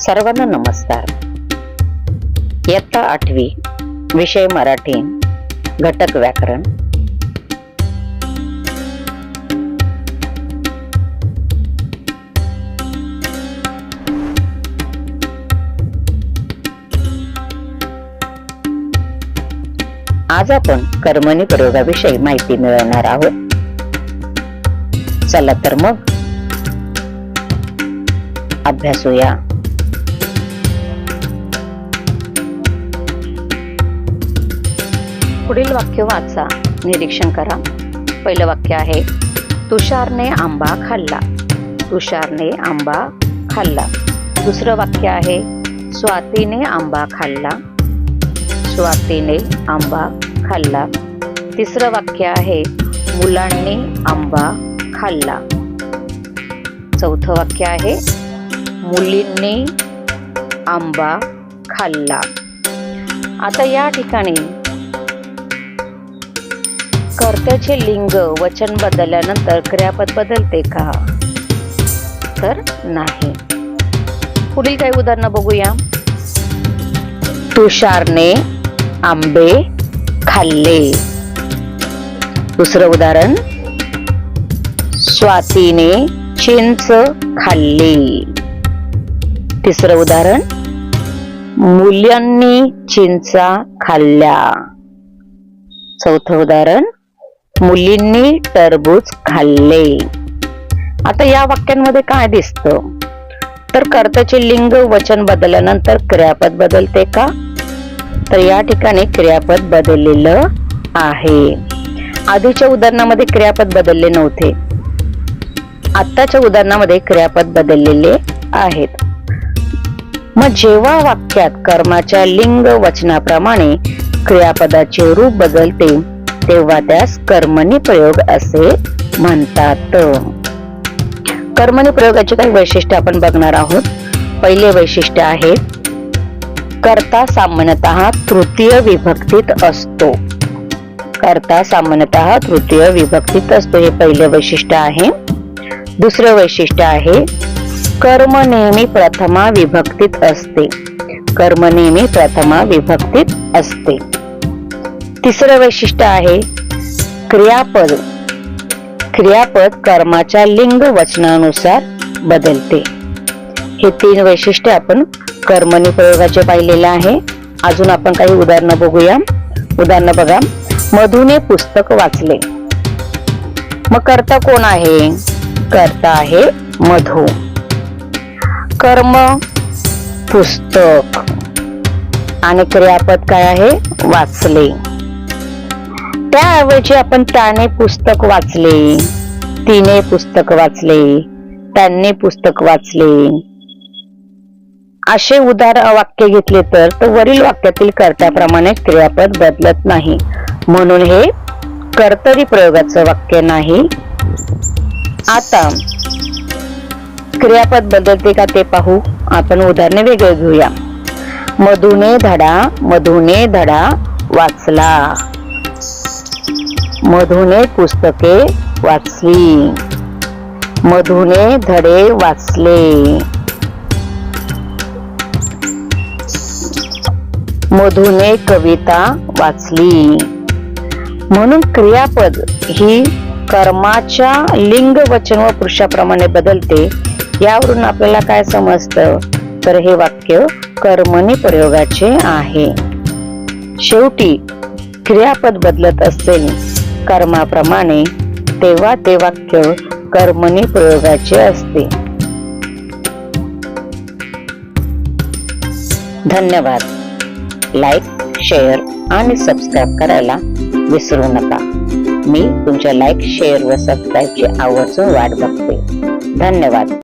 सर्वांना नमस्कार. इयत्ता आठवी विषय मराठी घटक व्याकरण. आज आपण कर्मणी प्रयोगाविषयी माहिती मिळवणार आहोत. चला तर मग अभ्यासूया. पुढील वाक्य वाचा. निरीक्षण करा. पहिलं वाक्य आहे तुषारने आंबा खाल्ला. तुषारने आंबा खाल्ला. दुसरं वाक्य आहे स्वातीने आंबा खाल्ला. स्वातीने आंबा खाल्ला. तिसरं वाक्य आहे मुलांनी आंबा खाल्ला. चौथं वाक्य आहे मुलींनी आंबा खाल्ला. आता या ठिकाणी त्याचे लिंग वचन बदलल्यानंतर क्रियापद बदलते का? तर नाही. पुढील काही उदाहरणं बघूया. तुषारने आंबे खाल्ले. दुसरं उदाहरण. स्वातीने चिंच खाल्ली. तिसरं उदाहरण. मुलांनी चिंचा खाल्ल्या. चौथं उदाहरण. मुलींनी टरबूज खाल्ले. आता या वाक्यांमध्ये काय दिसतं? तर कर्त्याचे लिंग वचन बदलल्यानंतर क्रियापद बदलते का? तर या ठिकाणी क्रियापद बदललेलं आहे. आधीच्या उदाहरणामध्ये क्रियापद बदलले नव्हते. आत्ताच्या उदाहरणामध्ये क्रियापद बदललेले आहेत. मग जेव्हा वाक्यात कर्माच्या लिंग वचनाप्रमाणे क्रियापदाचे रूप बदलते तेव्हा त्यास कर्मणी प्रयोग असे म्हणतात. कर्मणी प्रयोगाचे काही वैशिष्ट्य आपण बघणार आहोत. पहिले वैशिष्ट्य आहे कर्ता सामान्यतः तृतीय विभक्तीत असतो. कर्ता सामान्यतः तृतीय विभक्तीत असतो हे पहिले वैशिष्ट्य आहे. दुसरं वैशिष्ट्य आहे कर्म नेहमी प्रथमा विभक्तीत असते. कर्म नेहमी प्रथमा विभक्तीत असते. तिसरं वैशिष्ट्य आहे क्रियापद. क्रियापद कर्माच्या लिंग वचनानुसार बदलते. हे तीन वैशिष्ट्य आपण कर्मणी प्रयोगाचे पाहिलेले आहे. अजून आपण काही उदाहरणं बघूया. उदाहरणं बघा. मधुने पुस्तक वाचले. मग कर्ता कोण आहे? कर्ता आहे मधु. कर्म पुस्तक. आणि क्रियापद काय आहे? वाचले. त्याऐवजी आपण त्याने पुस्तक वाचले. तिने पुस्तक वाचले. त्यांनी पुस्तक वाचले. असे उदार वाक्य घेतले तर तो वरील वाक्यातील कर्त्याप्रमाणे क्रियापद बदलत नाही. म्हणून हे कर्तरी प्रयोगाचं वाक्य नाही. आता क्रियापद बदलते का ते पाहू. आपण उदाहरणे वेगळे घेऊया. मधुने धडा मधुने धडा वाचला. मधुने पुस्तके वाचली. मधुने धडे वाचले. मधुने कविता वाचली. म्हणून क्रियापद ही कर्माच्या लिंग वचन व पुरुषाप्रमाणे बदलते यावरून आपल्याला काय समजतं? तर हे वाक्य कर्मणी प्रयोगाचे आहे. शेवटी क्रियापद बदलत असेल. कर्माप्रमाणे तेव्हा ते वाक्य कर्मणी प्रयोगाचे असते. धन्यवाद. लाईक शेअर आणि सबस्क्राईब करायला विसरू नका. मी तुमच्या लाईक शेअर व सबस्क्राईबची आवर्जून वाट बघते. धन्यवाद.